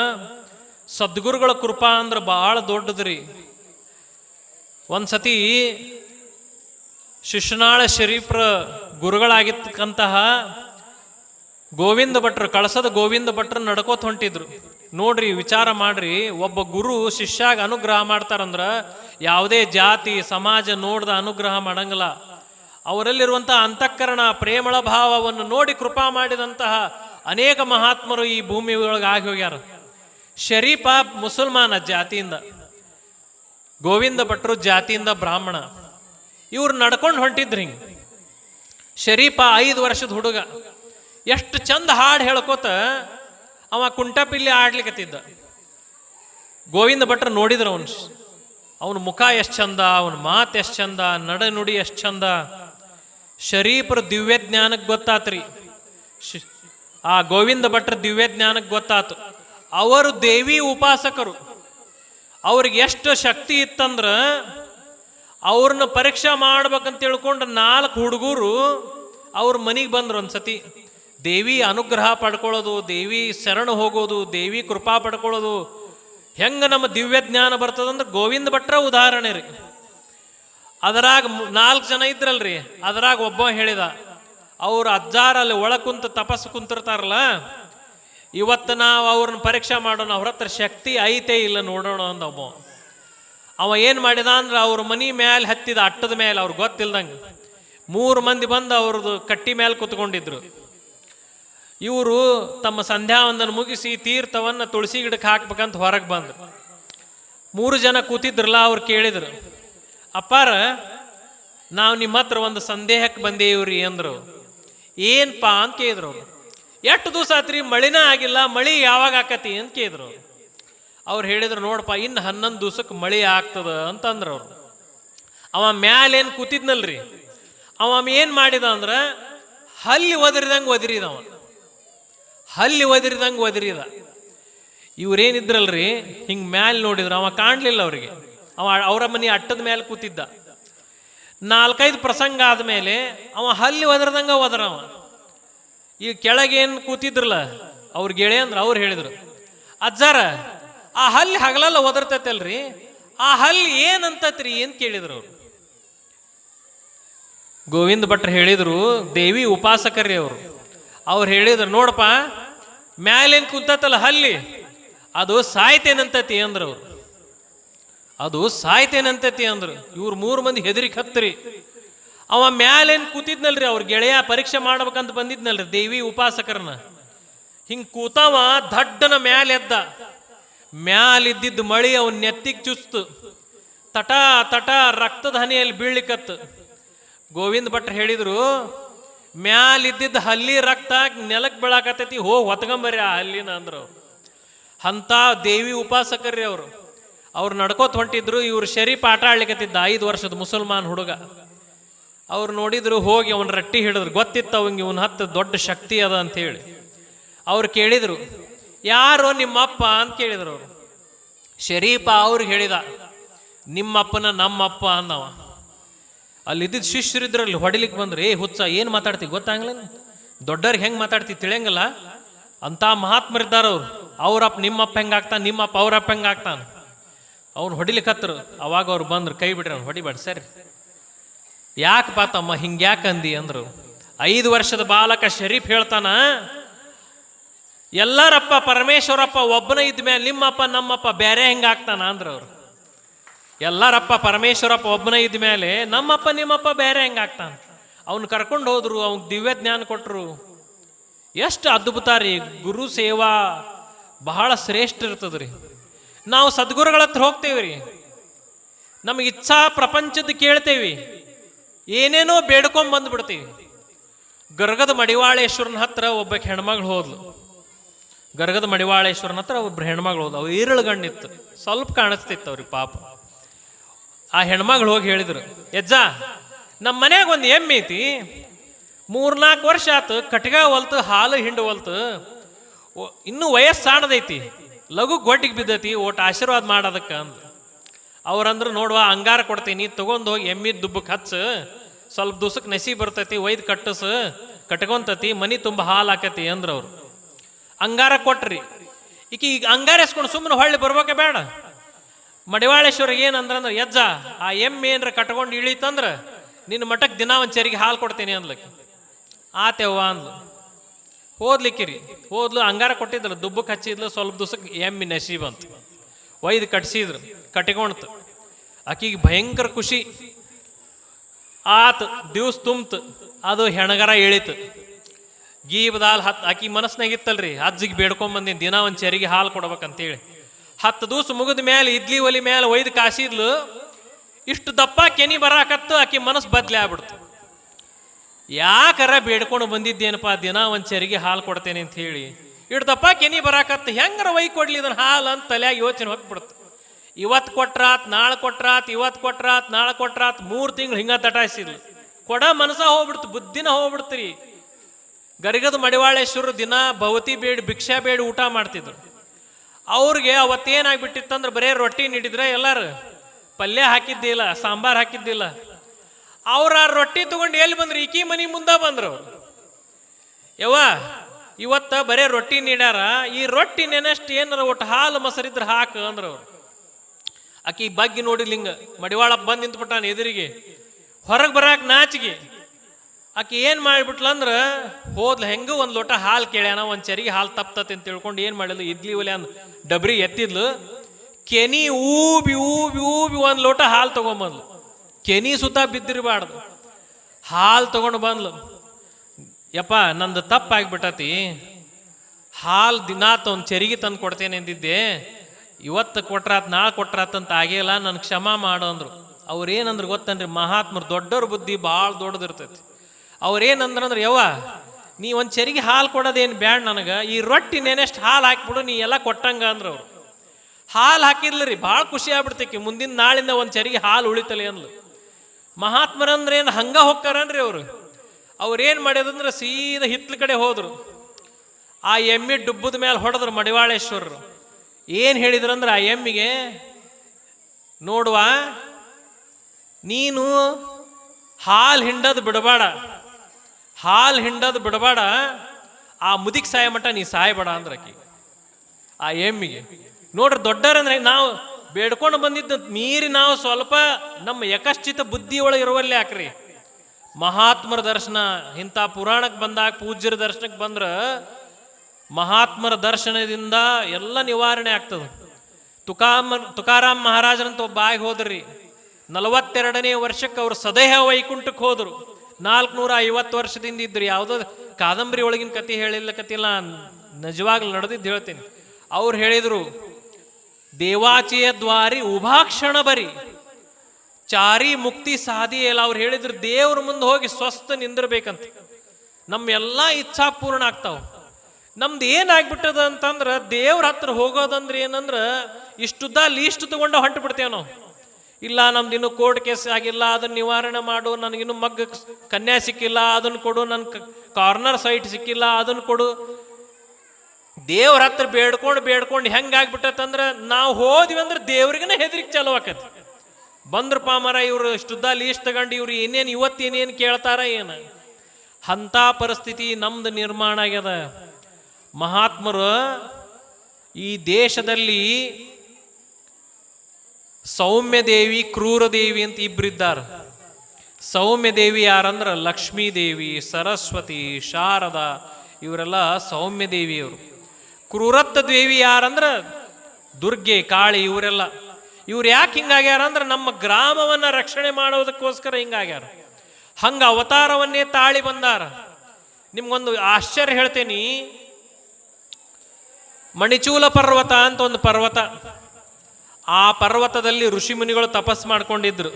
ಸದ್ಗುರುಗಳ ಕೃಪಾ ಅಂದ್ರೆ ಬಹಳ ದೊಡ್ಡದ್ರಿ. ಒಂದ್ಸತಿ ಶಿಶುನಾಳ ಶರೀಫ್ರ ಗುರುಗಳಾಗಿರ್ತಕ್ಕಂತಹ ಗೋವಿಂದ ಭಟ್ರು, ಕಳಸದ ಗೋವಿಂದ ಭಟ್ರು ನಡ್ಕೋತ ಹೊಂಟಿದ್ರು. ನೋಡ್ರಿ, ವಿಚಾರ ಮಾಡ್ರಿ. ಒಬ್ಬ ಗುರು ಶಿಷ್ಯಾಗ ಅನುಗ್ರಹ ಮಾಡ್ತಾರಂದ್ರ ಯಾವುದೇ ಜಾತಿ, ಸಮಾಜ ನೋಡ್ದ ಅನುಗ್ರಹ ಮಾಡಂಗಿಲ್ಲ. ಅವರಲ್ಲಿರುವಂತಹ ಅಂತಃಕರಣ, ಪ್ರೇಮಳ ಭಾವವನ್ನು ನೋಡಿ ಕೃಪಾ ಮಾಡಿದಂತಹ ಅನೇಕ ಮಹಾತ್ಮರು ಈ ಭೂಮಿ ಒಳಗೆ ಆಗಿ ಹೋಗ್ಯಾರ. ಶರೀಫ ಮುಸಲ್ಮಾನ ಜಾತಿಯಿಂದ, ಗೋವಿಂದ ಭಟ್ರು ಜಾತಿಯಿಂದ ಬ್ರಾಹ್ಮಣ. ಇವ್ರು ನಡ್ಕೊಂಡು ಹೊಂಟಿದ್ರಿ ಹಿಂಗೆ. ಶರೀಫ ಐದು ವರ್ಷದ ಹುಡುಗ. ಎಷ್ಟು ಚಂದ ಹಾಡು ಹೇಳ್ಕೋತ ಅವ ಕುಂಟಪಿಲ್ಲಿ ಆಡ್ಲಿಕತ್ತಿದ್ದ. ಗೋವಿಂದ ಭಟ್ರ ನೋಡಿದ್ರು ಅವನು ಅವನ ಮುಖ ಎಷ್ಟು ಚಂದ, ಅವನ ಮಾತು ಎಷ್ಟು ಚಂದ, ನಡೆ ನುಡಿ ಎಷ್ಟು ಚಂದ. ಶರೀಫರ ದಿವ್ಯ ಜ್ಞಾನಕ್ಕೆ ಗೊತ್ತಾತ್ರಿ. ಆ ಗೋವಿಂದ ಭಟ್ರ ದಿವ್ಯ ಜ್ಞಾನಕ್ಕೆ ಗೊತ್ತಾತು. ಅವರು ದೇವಿ ಉಪಾಸಕರು. ಅವ್ರಿಗೆ ಎಷ್ಟು ಶಕ್ತಿ ಇತ್ತಂದ್ರೆ ಅವ್ರನ್ನ ಪರೀಕ್ಷೆ ಮಾಡ್ಬೇಕಂತ ತಿಳ್ಕೊಂಡು ನಾಲ್ಕು ಹುಡುಗರು ಅವ್ರ ಮನೆಗೆ ಬಂದ್ರು ಒಂದ್ಸತಿ. ದೇವಿ ಅನುಗ್ರಹ ಪಡ್ಕೊಳ್ಳೋದು, ದೇವಿ ಶರಣ ಹೋಗೋದು, ದೇವಿ ಕೃಪಾ ಪಡ್ಕೊಳ್ಳೋದು. ಹೆಂಗೆ ನಮ್ಮ ದಿವ್ಯ ಜ್ಞಾನ ಬರ್ತದಂದ್ರೆ ಗೋವಿಂದ ಭಟ್ರ ಉದಾಹರಣೆ ರೀ. ಅದರಾಗ ನಾಲ್ಕು ಜನ ಇದ್ರಲ್ರಿ, ಅದರಾಗ ಒಬ್ಬ ಹೇಳಿದ, ಅವ್ರ ಅಜ್ಜಾರ ಅಲ್ಲಿ ಒಳ ಕುಂತ ತಪಸ್ಸು ಕುಂತಿರ್ತಾರಲ್ಲ, ಇವತ್ತು ನಾವು ಅವ್ರನ್ನ ಪರೀಕ್ಷೆ ಮಾಡೋಣ, ಅವ್ರ ಹತ್ರ ಶಕ್ತಿ ಐತೆ ಇಲ್ಲ ನೋಡೋಣ ಅಂದ ಒಬ್ಬ. ಅವ ಏನು ಮಾಡಿದ ಅಂದ್ರೆ ಅವ್ರ ಮನಿ ಮೇಲೆ ಹತ್ತಿದ ಅಟ್ಟದ ಮೇಲೆ ಅವ್ರಿಗೆ ಗೊತ್ತಿಲ್ದಂಗೆ, ಮೂರು ಮಂದಿ ಬಂದು ಅವ್ರದ್ದು ಕಟ್ಟಿ ಮೇಲೆ ಕುತ್ಕೊಂಡಿದ್ರು. ಇವರು ತಮ್ಮ ಸಂಧ್ಯಾವಂದನ ಮುಗಿಸಿ ತೀರ್ಥವನ್ನು ತುಳಸಿ ಗಿಡಕ್ಕೆ ಹಾಕ್ಬೇಕಂತ ಹೊರಗೆ ಬಂದರು. ಮೂರು ಜನ ಕೂತಿದ್ರಲ್ಲ, ಅವ್ರು ಕೇಳಿದರು, ಅಪ್ಪಾರ, ನಾವು ನಿಮ್ಮ ಹತ್ರ ಒಂದು ಸಂದೇಹಕ್ಕೆ ಬಂದೇವ್ರಿ ಅಂದರು. ಏನಪ್ಪ ಅಂತ ಕೇಳಿದ್ರು ಅವರು. ಎಷ್ಟು ದಿವಸ ಆತ್ರಿ? ಮಳಿನ ಆಗಿಲ್ಲ, ಮಳಿ ಯಾವಾಗ ಆಕತಿ? ಅಂತ ಕೇಳಿದ್ರು. ಅವ್ರು ಹೇಳಿದ್ರು, ನೋಡಪ್ಪ, ಇನ್ನು ಹನ್ನೊಂದು ದಿವ್ಸಕ್ಕೆ ಮಳಿ ಆಗ್ತದ ಅಂತಂದ್ರು ಅವರು. ಅವ ಮ್ಯಾಲೇನು ಕೂತಿದ್ನಲ್ರಿ. ಅವ ಏನು ಮಾಡಿದ ಅಂದ್ರೆ, ಹಲ್ಲಿ ಒದರಿದಂಗೆ ಒದರಿದವ. ಹಲ್ಲಿ ಒದರಿದಂಗೆ ಒದರಿದ. ಇವ್ರೇನಿದ್ರಲ್ರಿ? ಹಿಂಗೆ ಮ್ಯಾಲೆ ನೋಡಿದ್ರು. ಅವ ಕಾಣಲಿಲ್ಲ ಅವ್ರಿಗೆ. ಅವ ಅವರ ಮನೆ ಅಟ್ಟದ ಮೇಲೆ ಕೂತಿದ್ದ. ನಾಲ್ಕೈದು ಪ್ರಸಂಗ ಆದಮೇಲೆ ಅವ ಹಲ್ಲಿ ಒದರ್ದಂಗ ಒದರ ಅವ. ಈ ಕೆಳಗೇನು ಕೂತಿದ್ರಲ್ಲ, ಅವ್ರ ಗೆಳೆ ಅಂದ್ರೆ ಅವ್ರು ಹೇಳಿದ್ರು, ಅಜ್ಜಾರ, ಆ ಹಲ್ಲಿ ಹಗಲಲ್ಲ ಒದರ್ತೈತಲ್ರಿ? ಆ ಹಲ್ಲಿ ಏನಂತತ್ರಿ? ಏನ್ ಕೇಳಿದ್ರು ಅವರು. ಗೋವಿಂದ ಭಟ್ರು ಹೇಳಿದ್ರು, ದೇವಿ ಉಪಾಸಕರಿ ಅವರು. ಅವ್ರು ಹೇಳಿದ್ರು, ನೋಡಪ್ಪ ಮ್ಯಾಲೇನ್ ಕುಂತತ್ತಲ್ಲ ಹಲ್ಲಿ. ಅದು ಸಾಯ್ತೇನಂತತಿ ಅಂದ್ರು. ಅವ್ರು ಅದು ಸಾಯ್ತೇನಂತತಿ ಅಂದ್ರು. ಇವ್ರು ಮೂರು ಮಂದಿ ಹೆದರಿಕೆ ಹತ್ತರಿ ಅವ ಮ್ಯಾಲೇನ್ ಕೂತಿದ್ನಲ್ರಿ, ಅವ್ರ ಗೆಳೆಯ ಪರೀಕ್ಷೆ ಮಾಡ್ಬೇಕಂತ ಬಂದಿದ್ನಲ್ರಿ, ದೇವಿ ಉಪಾಸಕರನ್ನ. ಹಿಂಗ್ ಕೂತವ, ದಡ್ಡನ ಮ್ಯಾಲೆ ಎದ್ದ. ಮ್ಯಾಲಿದ್ದಿದ್ದು ಮಳಿ ಅವನ್ ನೆತ್ತಿಗೆ ಚುಸ್ತು ತಟ ತಟ ರಕ್ತದ ಹನಿಯಲ್ಲಿ ಬೀಳ್ಲಿಕತ್ತು. ಗೋವಿಂದ ಭಟ್ರು ಹೇಳಿದ್ರು ಮ್ಯಾಲಿದ್ದಿದ್ದ ಹಲ್ಲಿ ರಕ್ತ ನೆಲಕ್ಕೆ ಬೀಳಾಕತ್ತೈತಿ ಹೋ ಹೊತ್ಕೊಂಬರ್ರಿ ಆ ಹಲ್ಲಿನ ಅಂದ್ರು. ಅಂಥ ದೇವಿ ಉಪಾಸಕರ್ರಿ ಅವರು. ಅವ್ರು ನಡ್ಕೋತ ಹೊಂಟಿದ್ರು, ಇವ್ರು ಶರೀಫ್ ಆಟ ಆಡ್ಲಿಕತ್ತಿದ್ದ ಐದು ವರ್ಷದ ಮುಸಲ್ಮಾನ್ ಹುಡುಗ. ಅವ್ರು ನೋಡಿದ್ರು ಹೋಗಿ ಅವನ ರಟ್ಟಿ ಹಿಡಿದ್ರು, ಗೊತ್ತಿತ್ತು ಅವಂಗೆ ಇವನ್ ಹತ್ತು ದೊಡ್ಡ ಶಕ್ತಿ ಅದ ಅಂತ ಹೇಳಿ ಅವ್ರು ಕೇಳಿದ್ರು, ಯಾರೋ ನಿಮ್ಮಪ್ಪ? ಅಂತ ಕೇಳಿದ್ರು ಅವರು. ಶರೀಫ ಅವ್ರಿಗೆ ಹೇಳಿದ, ನಿಮ್ಮಪ್ಪನ ನಮ್ಮಪ್ಪ ಅಂದವ ಅಲ್ಲಿದ್ದಿದ್ದು ಶಿಷ್ಯರಿದ್ರಲ್ಲಿ ಹೊಡಿಲಿಕ್ಕೆ ಬಂದ್ರೆ, ಏ ಹುಚ್ಚ, ಏನು ಮಾತಾಡ್ತಿ? ಗೊತ್ತಾಗಲ್ಲ ದೊಡ್ಡವ್ರಿಗೆ ಹೆಂಗೆ ಮಾತಾಡ್ತಿ ತಿಳಿಯಂಗಿಲ್ಲ. ಅಂತ ಮಹಾತ್ಮರಿದ್ದಾರೆ ಅವ್ರು. ಅವ್ರಪ್ಪ ನಿಮ್ಮಪ್ಪ ಹೆಂಗೆ ಆಗ್ತಾನೆ? ನಿಮ್ಮಪ್ಪ ಅವ್ರಪ್ಪ ಹೆಂಗೆ ಆಗ್ತಾನೆ? ಅವ್ನು ಹೊಡಿಲಿಕ್ಕೆ ಹತ್ತರು ಅವಾಗ ಅವ್ರು ಬಂದ್ರು, ಕೈ ಬಿಡ್ರಿ ಅವ್ನು, ಹೊಡಿಬೇಡ, ಸರಿ. ಯಾಕೆ ಪಾತಮ್ಮ, ಹಿಂಗೆ ಯಾಕೆ ಅಂದಿ? ಅಂದ್ರು. ಐದು ವರ್ಷದ ಬಾಲಕ ಶರೀಫ್ ಹೇಳ್ತಾನ, ಎಲ್ಲರಪ್ಪ, ಪರಮೇಶ್ವರಪ್ಪ ಒಬ್ಬನೇ ಇದ್ದ ಮೇಲೆ ನಿಮ್ಮಪ್ಪ, ನಮ್ಮಪ್ಪ ಬೇರೆ ಹೆಂಗೆ ಆಗ್ತಾನ? ಅಂದ್ರು ಅವ್ರು. ಎಲ್ಲರಪ್ಪ ಪರಮೇಶ್ವರಪ್ಪ ಒಬ್ಬನೇ ಇದ್ದ ಮೇಲೆ ನಮ್ಮಪ್ಪ ನಿಮ್ಮಪ್ಪ ಬೇರೆ ಹೆಂಗೆ ಆಗ್ತಾನೆ ಅವ್ನು ಕರ್ಕೊಂಡು ಹೋದ್ರು, ಅವ್ನಿಗೆ ದಿವ್ಯ ಜ್ಞಾನ ಕೊಟ್ಟರು ಎಷ್ಟು ಅದ್ಭುತ ರೀ, ಗುರು ಸೇವಾ ಬಹಳ ಶ್ರೇಷ್ಠ ಇರ್ತದ್ರಿ. ನಾವು ಸದ್ಗುರುಗಳ ಹತ್ರ ಹೋಗ್ತೇವೆ ರೀ. ನಮಗೆ ಇಚ್ಛಾ ಪ್ರಪಂಚದ ಕೇಳ್ತೇವಿ. ಏನೇನೋ ಬೇಡ್ಕೊಂಡು ಬಂದ್ಬಿಡ್ತೀವಿ. ಗರ್ಗದ ಮಡಿವಾಳೇಶ್ವರನ ಹತ್ರ ಒಬ್ಬ ಹೆಣ್ಮಗಳು ಹೋದ್ಲು. ಗರ್ಗದ ಮಡಿವಾಳೇಶ್ವರನ ಹತ್ರ ಒಬ್ರು ಹೆಣ್ಮಗಳು ಹೋದ ಅವು ಈರಳುಗಣ್ಣಿತ್ತು. ಸ್ವಲ್ಪ ಕಾಣಿಸ್ತಿತ್ತು ಅವ್ರಿಗೆ ಪಾಪ. ಆ ಹೆಣ್ಮಗಳು ಹೋಗಿ ಹೇಳಿದ್ರು, ಯಜ್ಜ ನಮ್ಮ ಮನೆಯಾಗ ಒಂದು ಎಮ್ಮೆ ಐತಿ. ಮೂರ್ನಾಲ್ಕು ವರ್ಷ ಆತು, ಕಟ್ಗ ಹೊಲ್ತು, ಹಾಲು ಹಿಂಡು ಹೊಲ್ತು. ಇನ್ನೂ ವಯಸ್ಸು ಸಾಣದೈತಿ ಲಘು ಗೊಡ್ಡಿಗೆ ಬಿದ್ದೈತಿ ಒಟ್ಟು ಆಶೀರ್ವಾದ ಮಾಡೋದಕ್ಕೆ ಅಂದ್ ಅವ್ರಂದ್ರೆ, ನೋಡುವ, ಅಂಗಾರ ಕೊಡ್ತೀನಿ, ತಗೊಂಡು ಹೋಗಿ ಎಮ್ಮಿ ದುಬ್ಬಕ್ಕೆ ಹಚ್ಚ. ಸ್ವಲ್ಪ ದಿವ್ಸಕ್ಕೆ ನಸಿ ಬರ್ತೈತಿ, ಒಯ್ದು ಕಟ್ಟಸ, ಕಟ್ಕೊಂತತಿ, ಮನಿ ತುಂಬ ಹಾಲು ಹಾಕತಿ ಅಂದ್ರ ಅವರು. ಅಂಗಾರ ಕೊಟ್ರಿ. ಈಕೆ ಈಗ ಅಂಗಾರ ಎಸ್ಕೊಂಡು ಸುಮ್ಮನೆ ಹೊಳ್ಳಿ ಬರ್ಬೇಕೆ ಬೇಡ. ಮಡಿವಾಳೇಶ್ವರ ಏನಂದ್ರ ಯಜ್ಜ ಆ ಎಮ್ಮೆ ಏನ್ರ ಕಟ್ಕೊಂಡು ಇಳಿತಂದ್ರೆ ನಿನ್ನ ಮಠಕ್ಕೆ ದಿನ ಒಂದು ಚರಿಗೆ ಹಾಲು ಕೊಡ್ತೀನಿ ಅಂದ್ಲಕ್ಕೆ. ಆತೆವ್ವ ಅಂದ್ಲು. ಹೋದ್ಲಿಕ್ಕಿರಿ. ಓದ್ಲು ಅಂಗಾರ ಕೊಟ್ಟಿದ್ರು ದುಬ್ಬಕ್ಕೆ ಹಚ್ಚಿದ್ಲು, ಸ್ವಲ್ಪ ದಿವ್ಸಕ್ಕೆ ಎಮ್ಮಿ ನಶಿ ಬಂತು ಒಯ್ದು ಕಟ್ಸಿದ್ರು ಕಟ್ಕೊಂಡ್ತು ಆಕಿಗೆ ಭಯಂಕರ ಖುಷಿ. ಆತ್, ದಿವ್ಸ ತುಂಬ್ತು, ಅದು ಹೆಣಗರ ಇಳಿತು. ಗೀಬದಾಲ್ ಹತ್, ಆಕಿ ಮನಸ್ನಾಗ ಇತ್ತಲ್ರಿ, ಅಜ್ಜಿಗೆ ಬೇಡ್ಕೊಂಡ್ ಬಂದಿನಿ ದಿನ ಒಂದು ಚರಿಗೆ ಹಾಲು ಕೊಡ್ಬೇಕಂತೇಳಿ. ಹತ್ತು ದಿವಸ ಮುಗಿದ ಮೇಲೆ ಇಡ್ಲಿ ಒಲಿ ಮೇಲೆ ಒಯ್ದು ಕಾಸಿದ್ಲು, ಇಷ್ಟು ದಪ್ಪ ಕೆನಿ ಬರಾಕತ್ತು, ಆಕಿ ಮನಸ್ಸು ಬದ್ಲಿ ಆಗ್ಬಿಡ್ತು. ಯಾಕರ ಬೇಡ್ಕೊಂಡು ಬಂದಿದ್ದೇನಪ್ಪ, ದಿನ ಒಂದು ಚರಿಗೆ ಹಾಲು ಕೊಡ್ತೇನೆ ಅಂತ ಹೇಳಿ. ಇಷ್ಟು ದಪ್ಪ ಕೆನಿ ಬರಾಕತ್ತು, ಹೆಂಗರ ಒಯ್ ಕೊಡ್ಲಿ ಇದನ್ನ ಹಾಲು ಅಂತ ತಲೆಯಾಗ ಯೋಚನೆ ಹೋಗ್ಬಿಡ್ತು. ಇವತ್ತು ಕೊಟ್ರಾತ್, ನಾಳೆ ಕೊಟ್ರಾತ್ ಇವತ್ತು ಕೊಟ್ರಾತ್, ನಾಳೆ ಕೊಟ್ರಾತ್, ಮೂರು ತಿಂಗಳು ಹಿಂಗ ತಟಾಯಿಸಿದ್ಲು. ಕೊಡ ಮನಸ ಹೋಗ್ಬಿಡ್ತು, ಬುದ್ಧಿನ ಹೋಗ್ಬಿಡ್ತೀರಿ ಗರಿಗದ ಮಡಿವಾಳೇಶ್ವರ ದಿನ ಭವತಿ ಬೇಡ, ಭಿಕ್ಷಾ ಬೇಡ ಊಟ ಮಾಡ್ತಿದ್ರು. ಅವ್ರಿಗೆ ಅವತ್ತೇನಾಗ್ಬಿಟ್ಟಿತ್ತಂದ್ರೆ ಬರೇ ರೊಟ್ಟಿ ನೀಡಿದ್ರೆ ಎಲ್ಲರೂ ಪಲ್ಯ ಹಾಕಿದ್ದಿಲ್ಲ, ಸಾಂಬಾರ್ ಹಾಕಿದ್ದಿಲ್ಲ. ಅವ್ರ ಆ ರೊಟ್ಟಿ ತಗೊಂಡು ಎಲ್ಲಿ ಬಂದ್ರು? ಈಕಿ ಮನಿ ಮುಂದೆ ಬಂದ್ರು. ಯವ ಯವ್ವ, ಇವತ್ತ ಬರೇ ರೊಟ್ಟಿ ನೀಡ್ಯಾರ. ಈ ರೊಟ್ಟಿ ನೆನೆಷ್ಟು ಏನಾರ ಒಟ್ಟು ಹಾಲು ಮೊಸರಿದ್ರೆ ಹಾಕು ಅಂದ್ರ ಅವ್ರು. ಆಕಿ ಬಗ್ಗಿ ನೋಡಿಲಿಂಗ ಮಡಿವಾಳ ಬಂದು ನಿಂತ್ಬಿಟ್ಟಾನ ಎದುರಿಗೆ. ಹೊರಗೆ ಬರಾಕ ನಾಚಿಗೆ. ಆಕಿ ಏನು ಮಾಡಿಬಿಟ್ಲ ಅಂದ್ರೆ, ಹೋದ್ಲ ಹೆಂಗೆ ಒಂದು ಲೋಟ ಹಾಲು ಕೇಳ್ಯಾನ, ಒಂದು ಚರಿಗೆ ಹಾಲು ತಪ್ತತೆ ಅಂತ ತಿಳ್ಕೊಂಡು ಏನು ಮಾಡಿದ್ಲು ಇದ್ಲಿ ಒಲೆ ಅಂದ್ ಡಬ್ರಿ ಎತ್ತಿದ್ಲು. ಕೆನಿ ಊಬಿ ಊಬಿ ಊಬಿ ಒಂದು ಲೋಟ ಹಾಲು ತೊಗೊಂಬಂದ್ಲು. ಕೆನಿ ಸುತ್ತ ಬಿದ್ದಿರಬಾರ್ದು. ಹಾಲು ತೊಗೊಂಡು ಬಂದ್ಲು. ಯಪ್ಪ, ನಂದು ತಪ್ಪಾಗ್ಬಿಟ್ಟತಿ ಹಾಲು ದಿನಾ ಒಂದು ಚರಿಗೆ ತಂದು ಕೊಡ್ತೇನೆ ಅಂದಿದ್ದೆ. ಇವತ್ತು ಕೊಟ್ರಾತ್, ನಾಳೆ ಕೊಟ್ರಾತ್ ಅಂತ ಇಲ್ಲ ನನಗೆ ಕ್ಷಮ ಮಾಡು ಅಂದ್ರು. ಅವ್ರೇನಂದ್ರು ಗೊತ್ತನ್ರಿ, ಮಹಾತ್ಮರು ದೊಡ್ಡವ್ರ ಬುದ್ಧಿ ಭಾಳ ದೊಡ್ಡದಿರ್ತೈತಿ. ಅವ್ರೇನಂದ್ರಂದ್ರೆ, ಯವ್ವ, ನೀ ಒಂದು ಚರಿಗೆ ಹಾಲು ಕೊಡೋದೇನು ಬ್ಯಾಡ್ ನನಗೆ? ಈ ರೊಟ್ಟಿ ನೆನೆಷ್ಟು ಹಾಲು ಹಾಕ್ಬಿಡು, ನೀ ಎಲ್ಲ ಕೊಟ್ಟಂಗ ಅಂದ್ರೆ ಅವರು. ಹಾಲು ಹಾಕಿದ್ಲು ರೀ ಭಾಳ ಖುಷಿ ಆಗ್ಬಿಡ್ತೈತಿ. ಮುಂದಿನ ನಾಳಿಂದ ಒಂದು ಚರಿಗೆ ಹಾಲು ಉಳಿತಲಿ ಅಂದ್ಲು. ಮಹಾತ್ಮರಂದ್ರೆ ಏನು ಹಂಗ ಹೋಗ್ತಾರನ್ರಿ ಅವರು. ಅವ್ರೇನು ಮಾಡ್ಯದಂದ್ರೆ ಸೀದಾ ಹಿತ್ಲ ಕಡೆ ಹೋದರು. ಆ ಎಮ್ಮಿ ಡುಬ್ಬದ ಮೇಲೆ ಹೊಡೆದ್ರು ಮಡಿವಾಳೇಶ್ವರರು. ಏನು ಹೇಳಿದ್ರಂದ್ರೆ, ಆ ಎಮ್ಮಿಗೆ, ನೋಡುವ, ನೀನು ಹಾಲು ಹಿಂಡೋದು ಬಿಡಬೇಡ. ಹಾಲು ಹಿಂಡೋದು ಬಿಡಬೇಡ. ಆ ಮುದಿಕ್ ಸಾಯ ಮಟ್ಟ ನೀ ಸಾಯಬೇಡ ಅಂದ್ರೆ ಆಕಿ. ಆ ಎಮ್ಮಿಗೆ. ನೋಡ್ರಿ ದೊಡ್ಡರಂದ್ರೆ ನಾವು ಬೇಡ್ಕೊಂಡು ಬಂದಿದ್ದ ಮೀರಿ ನಾವು ಸ್ವಲ್ಪ ನಮ್ಮ ಯಕಶ್ಚಿತ ಬುದ್ಧಿ ಒಳಗೆ ಇರುವಲ್ಲಿ ಹಾಕ್ರಿ ಮಹಾತ್ಮರ ದರ್ಶನ ಇಂಥ ಪುರಾಣಕ್ಕೆ ಬಂದಾಗ, ಪೂಜ್ಯರ ದರ್ಶನಕ್ಕೆ ಬಂದ್ರೆ ಮಹಾತ್ಮರ ದರ್ಶನದಿಂದ ಎಲ್ಲ ನಿವಾರಣೆ ಆಗ್ತದೆ. ತುಕಾಮ, ತುಕಾರಾಮ್ ಮಹಾರಾಜರಂತ ಒಬ್ಬ ಆಗಿ ಹೋದ್ರಿ. ನಲವತ್ತೆರಡನೇ ವರ್ಷಕ್ಕೆ ಅವ್ರ ಸದೇಹ ವೈಕುಂಠಕ್ಕೆ ಹೋದ್ರು. ನಾಲ್ಕುನೂರ ಐವತ್ತು ವರ್ಷದಿಂದ ಇದ್ರು. ಯಾವುದೋ ಕಾದಂಬರಿ ಒಳಗಿನ ಕತೆ ಹೇಳಿಲ್ಲ ಕತಿಲ್ಲ ನಿಜವಾಗ್ಲೂ ನಡೆದಿದ್ದು ಹೇಳ್ತೀನಿ. ಅವ್ರು ಹೇಳಿದರು, ದೇವಾಚೆಯ ದ್ವಾರಿ ಉಭಾಕ್ಷಣ ಬರಿ, ಚಾರಿ ಮುಕ್ತಿ ಸಾಧಿ ಎಲ್ಲ ಅವ್ರು ಹೇಳಿದ್ರು. ದೇವ್ರ ಮುಂದೆ ಹೋಗಿ ಸ್ವಸ್ಥ ನಿಂದಿರ್ಬೇಕಂತ. ನಮ್ಮ ಎಲ್ಲ ಇಚ್ಛಾ ಪೂರ್ಣ ಆಗ್ತಾವ. ನಮ್ದು ಏನಾಗ್ಬಿಟ್ಟದ ಅಂತಂದ್ರೆ, ದೇವ್ರ ಹತ್ರ ಹೋಗೋದಂದ್ರೆ ಏನಂದ್ರೆ, ಇಷ್ಟುದ್ದ ಲೀಸ್ಟ್ ತಗೊಂಡು ಹೊಂಟು ಬಿಡ್ತೇವೆ ನಾವು. ಇಲ್ಲ, ನಮ್ದು ಇನ್ನು ಕೋರ್ಟ್ ಕೇಸ್ ಆಗಿಲ್ಲ, ಅದನ್ನ ನಿವಾರಣೆ ಮಾಡು ನನಗಿನ್ನು ಮಗ್ಗ ಕನ್ಯಾ ಸಿಕ್ಕಿಲ್ಲ, ಅದನ್ನು ಕೊಡು ನನ್ನ ಕಾರ್ನರ್ ಸೈಟ್ ಸಿಕ್ಕಿಲ್ಲ, ಅದನ್ನು ಕೊಡು. ದೇವ್ರ ಹತ್ರ ಬೇಡ್ಕೊಂಡು ಬೇಡ್ಕೊಂಡು ಹೆಂಗಾಗ್ಬಿಟ್ಟತ್ತಂದ್ರೆ ನಾವು ಹೋದ್ವಿ ಅಂದ್ರೆ ದೇವ್ರಿಗನ ಹೆದರಿಕೆ ಚಾಲು ಆಕತಿ ಬಂದ್ರಪ್ಪ ಪಾಮರ ಇವ್ರು ಇಷ್ಟುದ್ದ ಲೀಸ್ಟ್ ತಗೊಂಡು ಇವ್ರು ಏನೇನು ಇವತ್ತು ಏನೇನು ಕೇಳ್ತಾರ ಏನು? ಅಂಥ ಪರಿಸ್ಥಿತಿ ನಮ್ದು ನಿರ್ಮಾಣ ಆಗ್ಯದ. ಮಹಾತ್ಮರು ಈ ದೇಶದಲ್ಲಿ ಸೌಮ್ಯ ದೇವಿ, ಕ್ರೂರ ದೇವಿ ಅಂತ ಇಬ್ಬರಿದ್ದಾರೆ ಸೌಮ್ಯ ದೇವಿ ಯಾರಂದ್ರ? ಲಕ್ಷ್ಮೀ ದೇವಿ, ಸರಸ್ವತಿ, ಶಾರದ, ಇವರೆಲ್ಲ ಸೌಮ್ಯ ದೇವಿಯವರು. ಕ್ರೂರತ್ವ ದೇವಿ ಯಾರಂದ್ರ? ದುರ್ಗೆ, ಕಾಳಿ, ಇವರೆಲ್ಲ. ಇವ್ರು ಯಾಕೆ ಹಿಂಗಾಗ್ಯಾರ ಅಂದ್ರೆ ನಮ್ಮ ಗ್ರಾಮವನ್ನ ರಕ್ಷಣೆ ಮಾಡೋದಕ್ಕೋಸ್ಕರ ಹಿಂಗಾಗ್ಯಾರ. ಹಂಗ ಅವತಾರವನ್ನೇ ತಾಳಿ ಬಂದಾರ. ನಿಮ್ಗೊಂದು ಆಶ್ಚರ್ಯ ಹೇಳ್ತೇನಿ. ಮಣಿಚೂಲ ಪರ್ವತ ಅಂತ ಒಂದು ಪರ್ವತ. ಆ ಪರ್ವತದಲ್ಲಿ ಋಷಿಮುನಿಗಳು ತಪಸ್ ಮಾಡ್ಕೊಂಡಿದ್ರು.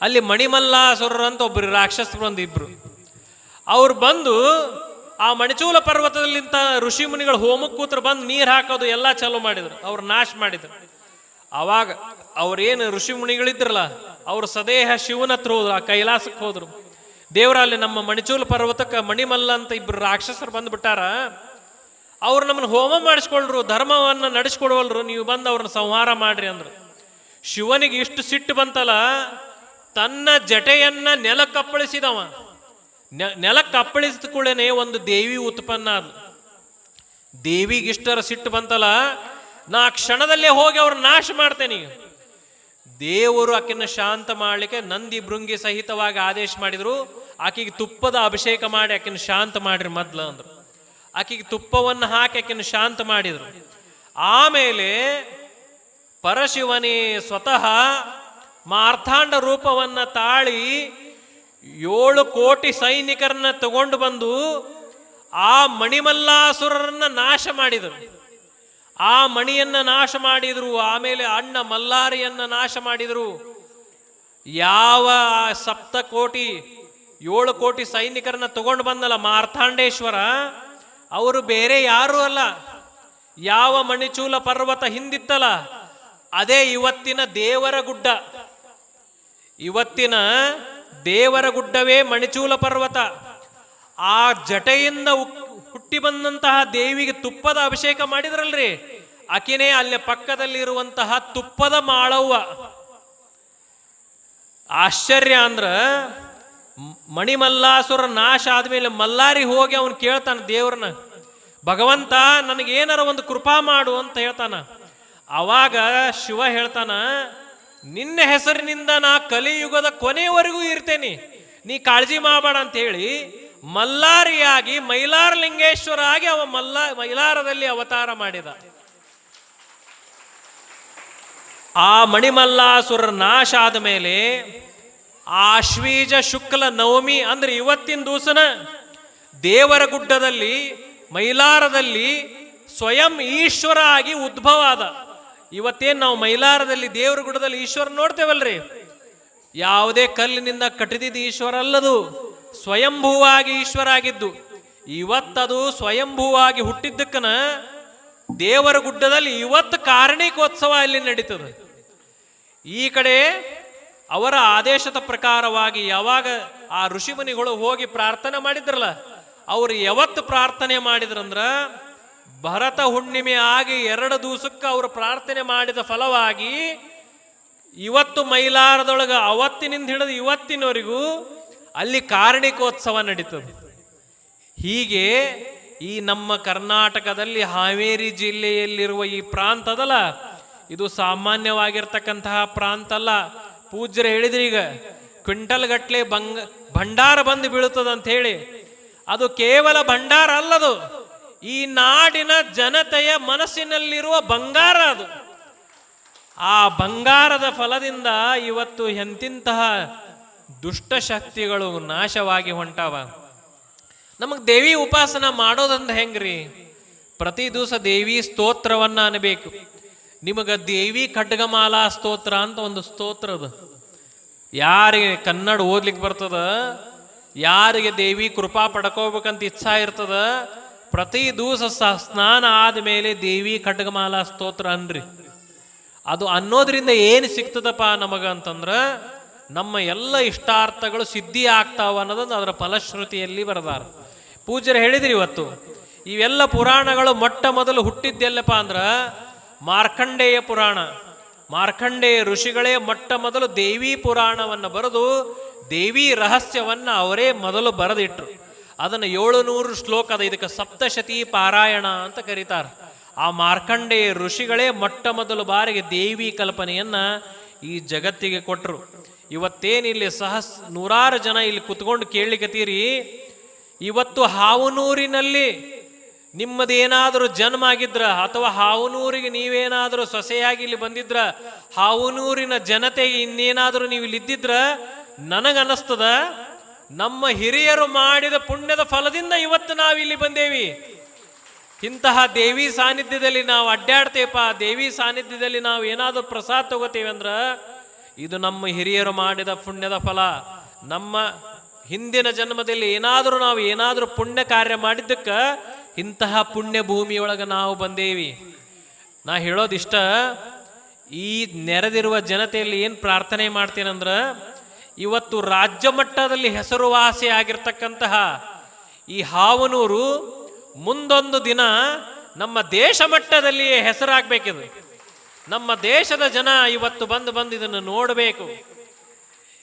ಅಲ್ಲಿ ಮಣಿಮಲ್ಲಾಸುರರು ಅಂತ ಒಬ್ಬರು ರಾಕ್ಷಸರು ಇಬ್ರು ಅವ್ರು ಬಂದು ಆ ಮಣಿಚೂಲ ಪರ್ವತದಲ್ಲಿಂತ ಋಷಿ ಮುನಿಗಳು ಹೋಮಕ್ಕೆ ಕೂತ್ರ ಬಂದು ನೀರು ಹಾಕೋದು ಎಲ್ಲ ಚಾಲೂ ಮಾಡಿದ್ರು. ಅವ್ರು ನಾಶ ಮಾಡಿದ್ರು. ಅವಾಗ ಅವ್ರೇನು ಋಷಿ ಮುನಿಗಳಿದ್ರಲ್ಲ, ಅವ್ರು ಸದೇಹ ಶಿವನ ಹತ್ರ ಹೋದ್ರು, ಆ ಕೈಲಾಸಕ್ಕೆ ಹೋದ್ರು. ದೇವರಲ್ಲಿ ನಮ್ಮ ಮಣಿಚೂಲ ಪರ್ವತಕ್ಕೆ ಮಣಿಮಲ್ಲ ಅಂತ ಇಬ್ರು ರಾಕ್ಷಸರು ಬಂದ್ಬಿಟ್ಟಾರ. ಅವ್ರು ನಮ್ಮನ್ನು ಹೋಮ ಮಾಡಿಸ್ಕೊಳ್ರು, ಧರ್ಮವನ್ನು ನಡೆಸ್ಕೊಡುವಲ್ರು, ನೀವು ಬಂದು ಅವ್ರನ್ನ ಸಂಹಾರ ಮಾಡ್ರಿ ಅಂದ್ರು. ಶಿವನಿಗೆ ಇಷ್ಟು ಸಿಟ್ಟು ಬಂತಲ್ಲ, ತನ್ನ ಜಟೆಯನ್ನ ನೆಲಕ್ಕಪ್ಪಳಿಸಿದವ. ನೆ- ನೆಲಕ್ಕಪ್ಪಳಿಸಿದ ಕೂಡಲೇ ಒಂದು ದೇವಿ ಉತ್ಪನ್ನ ಅದು ದೇವಿಗೆ ಇಷ್ಟರ ಸಿಟ್ಟು ಬಂತಲ್ಲ, ನಾ ಕ್ಷಣದಲ್ಲೇ ಹೋಗಿ ಅವ್ರ ನಾಶ ಮಾಡ್ತೇನೆ ದೇವರು ಆಕೆಯನ್ನು ಶಾಂತ ಮಾಡಲಿಕ್ಕೆ ನಂದಿ ಭೃಂಗಿ ಸಹಿತವಾಗಿ ಆದೇಶ ಮಾಡಿದ್ರು, ಆಕೆಗೆ ತುಪ್ಪದ ಅಭಿಷೇಕ ಮಾಡಿ ಆಕೆಯನ್ನು ಶಾಂತ ಮಾಡಿರಿ ಮೊದ್ಲು ಅಂದ್ರು. ಆಕೆಗೆ ತುಪ್ಪವನ್ನು ಹಾಕಿ ಆಕೆಯನ್ನು ಶಾಂತ ಮಾಡಿದರು. ಆಮೇಲೆ ಪರಶಿವನೇ ಸ್ವತಃ ಮಾರ್ಥಾಂಡ ರೂಪವನ್ನ ತಾಳಿ ಏಳು ಕೋಟಿ ಸೈನಿಕರನ್ನ ತಗೊಂಡು ಬಂದು ಆ ಮಣಿಮಲ್ಲಾಸುರರನ್ನ ನಾಶ ಮಾಡಿದರು. ಆ ಮಣಿಯನ್ನ ನಾಶ ಮಾಡಿದರು, ಆಮೇಲೆ ಅಣ್ಣ ಮಲ್ಲಾರಿಯನ್ನ ನಾಶ ಮಾಡಿದರು. ಯಾವ ಸಪ್ತ ಕೋಟಿ, ಏಳು ಕೋಟಿ ಸೈನಿಕರನ್ನ ತಗೊಂಡು ಬಂದಲ್ಲ ಮಾರ್ಥಾಂಡೇಶ್ವರ? ಅವರು ಬೇರೆ ಯಾರೂ ಅಲ್ಲ. ಯಾವ ಮಣಿಚೂಲ ಪರ್ವತ ಹಿಂದಿತ್ತಲ್ಲ, ಅದೇ ಇವತ್ತಿನ ದೇವರ ಗುಡ್ಡ. ಇವತ್ತಿನ ದೇವರ ಗುಡ್ಡವೇ ಮಣಿಚೂಲ ಪರ್ವತ. ಆ ಜಟೆಯಿಂದ ಹುಟ್ಟಿ ಬಂದಂತಹ ದೇವಿಗೆ ತುಪ್ಪದ ಅಭಿಷೇಕ ಮಾಡಿದ್ರಲ್ರಿ. ಆಕಿನೇ ಅಲ್ಲಿ ಪಕ್ಕದಲ್ಲಿರುವಂತಹ ತುಪ್ಪದ ಮಾಳವ್ವ. ಆಶ್ಚರ್ಯ ಅಂದ್ರ ಮಣಿಮಲ್ಲಾಸುರ ನಾಶ ಆದಮೇಲೆ ಮಲ್ಲಾರಿ ಹೋಗಿ ಅವನು ಕೇಳ್ತಾನೆ, ದೇವ್ರನ್ನ, ಭಗವಂತ ನನಗೇನಾರ ಒಂದು ಕೃಪಾ ಮಾಡು ಅಂತ ಹೇಳ್ತಾನ. ಅವಾಗ ಶಿವ ಹೇಳ್ತಾನ, ನಿನ್ನ ಹೆಸರಿನಿಂದ ನಾ ಕಲಿಯುಗದ ಕೊನೆಯವರೆಗೂ ಇರ್ತೇನೆ. ನೀ ಕಾಳಜಿ ಮಾಡಬೇಡ ಅಂತ ಹೇಳಿ ಮಲ್ಲಾರಿಯಾಗಿ ಮೈಲಾರ ಲಿಂಗೇಶ್ವರ ಆಗಿ ಅವ ಮಲ್ಲ, ಮೈಲಾರದಲ್ಲಿ ಅವತಾರ ಮಾಡಿದ. ಆ ಮಣಿಮಲ್ಲಾಸುರ ನಾಶ ಆದ ಮೇಲೆ ಆಶ್ವೀಜ ಶುಕ್ಲ ನವಮಿ ಅಂದ್ರೆ ಇವತ್ತಿನ ದಿವಸನ ದೇವರ ಗುಡ್ಡದಲ್ಲಿ, ಮೈಲಾರದಲ್ಲಿ ಸ್ವಯಂ ಈಶ್ವರ ಆಗಿ ಉದ್ಭವ ಆದ. ಇವತ್ತೇನು ನಾವು ಮೈಲಾರದಲ್ಲಿ ದೇವರ ಗುಡ್ಡದಲ್ಲಿ ಈಶ್ವರ ನೋಡ್ತೇವಲ್ರಿ? ಯಾವುದೇ ಕಲ್ಲಿನಿಂದ ಕಟ್ಟಿದ ಈಶ್ವರ ಅಲ್ಲದು, ಸ್ವಯಂಭೂವಾಗಿ ಈಶ್ವರ ಆಗಿದ್ದು. ಇವತ್ತದು ಸ್ವಯಂಭೂವಾಗಿ ಹುಟ್ಟಿದ್ದಕ್ಕನ ದೇವರ ಗುಡ್ಡದಲ್ಲಿ ಇವತ್ತು ಕಾರಣಿಕೋತ್ಸವ ಇಲ್ಲಿ ನಡೀತದೆ. ಈ ಕಡೆ ಅವರ ಆದೇಶದ ಪ್ರಕಾರವಾಗಿ ಯಾವಾಗ ಆ ಋಷಿಮುನಿಗಳು ಹೋಗಿ ಪ್ರಾರ್ಥನೆ ಮಾಡಿದ್ರಲ್ಲ, ಅವರು ಯಾವತ್ತು ಪ್ರಾರ್ಥನೆ ಮಾಡಿದ್ರಂದ್ರ, ಭರತ ಹುಣ್ಣಿಮೆ ಆಗಿ ಎರಡು ದಿವಸಕ್ಕೆ ಅವರು ಪ್ರಾರ್ಥನೆ ಮಾಡಿದ ಫಲವಾಗಿ ಇವತ್ತು ಮೈಲಾರದೊಳಗೆ ಅವತ್ತಿನಿಂದ ಹಿಡಿದು ಇವತ್ತಿನವರೆಗೂ ಅಲ್ಲಿ ಕಾರಣಿಕೋತ್ಸವ ನಡೀತದೆ. ಹೀಗೆ ಈ ನಮ್ಮ ಕರ್ನಾಟಕದಲ್ಲಿ ಹಾವೇರಿ ಜಿಲ್ಲೆಯಲ್ಲಿರುವ ಈ ಪ್ರಾಂತದಲ್ಲ, ಇದು ಸಾಮಾನ್ಯವಾಗಿರ್ತಕ್ಕಂತಹ ಪ್ರಾಂತ ಅಲ್ಲ ಪೂಜ್ಯರು ಹೇಳಿದ್ರಿ ಈಗ ಕ್ವಿಂಟಲ್ ಗಟ್ಲೆ ಬಂಗ, ಭಂಡಾರ ಬಂದು ಬೀಳುತ್ತದೆ ಅಂತ ಹೇಳಿ ಅದು ಕೇವಲ ಭಂಡಾರ ಅಲ್ಲದು, ಈ ನಾಡಿನ ಜನತೆಯ ಮನಸ್ಸಿನಲ್ಲಿರುವ ಬಂಗಾರ ಅದು. ಆ ಬಂಗಾರದ ಫಲದಿಂದ ಇವತ್ತು ಎಂತಿಂತಹ ದುಷ್ಟಶಕ್ತಿಗಳು ನಾಶವಾಗಿ ಹೊಂಟಾವ. ನಮಗೆ ದೇವಿ ಉಪಾಸನ ಮಾಡೋದಂದ ಹೆಂಗ್ರಿ? ಪ್ರತಿ ದಿವಸ ದೇವಿ ಸ್ತೋತ್ರವನ್ನ ಅನ್ಬೇಕು. ನಿಮಗೆ ದೇವಿ ಖಡ್ಗಮಾಲಾ ಸ್ತೋತ್ರ ಅಂತ ಒಂದು ಸ್ತೋತ್ರ ಅದು. ಯಾರಿಗೆ ಕನ್ನಡ ಓದ್ಲಿಕ್ಕೆ ಬರ್ತದ, ಯಾರಿಗೆ ದೇವಿ ಕೃಪಾ ಪಡ್ಕೋಬೇಕಂತ ಇಚ್ಛಾ ಇರ್ತದ, ಪ್ರತಿ ದಿವಸ ಸ್ನಾನ ಆದ್ಮೇಲೆ ದೇವಿ ಖಡ್ಗಮಾಲಾ ಸ್ತೋತ್ರ ಅನ್ರಿ. ಅದು ಅನ್ನೋದ್ರಿಂದ ಏನು ಸಿಗ್ತದಪ್ಪ ನಮಗ ಅಂತಂದ್ರ, ನಮ್ಮ ಎಲ್ಲ ಇಷ್ಟಾರ್ಥಗಳು ಸಿದ್ಧಿ ಆಗ್ತಾವ ಅನ್ನೋದೊಂದು ಅದರ ಫಲಶ್ರುತಿಯಲ್ಲಿ ಬರದಾರ. ಪೂಜ್ಯರು ಹೇಳಿದ್ರಿ ಇವತ್ತು, ಇವೆಲ್ಲ ಪುರಾಣಗಳು ಮೊಟ್ಟ ಮೊದಲು ಹುಟ್ಟಿದ್ದೆಲ್ಲಪ್ಪ ಅಂದ್ರ ಮಾರ್ಕಂಡೇಯ ಪುರಾಣ. ಮಾರ್ಕಂಡೇಯ ಋಷಿಗಳೇ ಮೊಟ್ಟ ಮೊದಲು ದೇವಿ ಪುರಾಣವನ್ನು ಬರೆದು ದೇವಿ ರಹಸ್ಯವನ್ನು ಅವರೇ ಮೊದಲು ಬರೆದಿಟ್ರು. ಅದನ್ನು ಏಳುನೂರು ಶ್ಲೋಕದ ಇದಕ್ಕೆ ಸಪ್ತಶತಿ ಪಾರಾಯಣ ಅಂತ ಕರೀತಾರೆ. ಆ ಮಾರ್ಕಂಡೇಯ ಋಷಿಗಳೇ ಮೊಟ್ಟ ಮೊದಲು ಬಾರಿಗೆ ದೇವಿ ಕಲ್ಪನೆಯನ್ನ ಈ ಜಗತ್ತಿಗೆ ಕೊಟ್ಟರು ಇವತ್ತೇನಿಲ್ಲಿ ಸಹಸ್, ನೂರಾರು ಜನ ಇಲ್ಲಿ ಕುತ್ಕೊಂಡು ತೀರಿ ಇವತ್ತು ಹಾವನೂರಿನಲ್ಲಿ ನಿಮ್ಮದೇನಾದರೂ ಜನ್ಮ ಆಗಿದ್ರ ಅಥವಾ ಹಾವನೂರಿಗೆ ನೀವೇನಾದರೂ ಸೊಸೆಯಾಗಿ ಇಲ್ಲಿ ಬಂದಿದ್ರ, ಹಾವನೂರಿನ ಜನತೆಗೆ ಇನ್ನೇನಾದರೂ ನೀವು ಇಲ್ಲಿ ಇದ್ದಿದ್ರ ನನಗನ್ನಿಸ್ತದ ನಮ್ಮ ಹಿರಿಯರು ಮಾಡಿದ ಪುಣ್ಯದ ಫಲದಿಂದ ಇವತ್ತು ನಾವು ಇಲ್ಲಿ ಬಂದೇವಿ. ಇಂತಹ ದೇವಿ ಸಾನ್ನಿಧ್ಯದಲ್ಲಿ ನಾವು ಅಡ್ಡಾಡ್ತೇವಪ್ಪ ದೇವಿ ಸಾನ್ನಿಧ್ಯದಲ್ಲಿ ನಾವು ಏನಾದರೂ ಪ್ರಸಾದ ತಗೋತೇವೆ ಅಂದ್ರೆ, ಇದು ನಮ್ಮ ಹಿರಿಯರು ಮಾಡಿದ ಪುಣ್ಯದ ಫಲ. ನಮ್ಮ ಹಿಂದಿನ ಜನ್ಮದಲ್ಲಿ ಏನಾದರೂ ನಾವು ಏನಾದರೂ ಪುಣ್ಯ ಕಾರ್ಯ ಮಾಡಿದ್ದಕ್ಕೆ ಇಂತಹ ಪುಣ್ಯ ಭೂಮಿಯೊಳಗೆ ನಾವು ಬಂದೇವಿ. ನಾ ಹೇಳೋದಿಷ್ಟ, ಈ ನೆರೆದಿರುವ ಜನತೆಯಲ್ಲಿ ಏನು ಪ್ರಾರ್ಥನೆ ಮಾಡ್ತೀನಂದ್ರ, ಇವತ್ತು ರಾಜ್ಯ ಮಟ್ಟದಲ್ಲಿ ಹೆಸರುವಾಸಿ ಆಗಿರ್ತಕ್ಕಂತಹ ಈ ಹಾವನೂರು ಮುಂದೊಂದು ದಿನ ನಮ್ಮ ದೇಶ ಮಟ್ಟದಲ್ಲಿಯೇ ಹೆಸರಾಗಬೇಕಿದೆ. ನಮ್ಮ ದೇಶದ ಜನ ಇವತ್ತು ಬಂದು ಬಂದು ಇದನ್ನು ನೋಡಬೇಕು.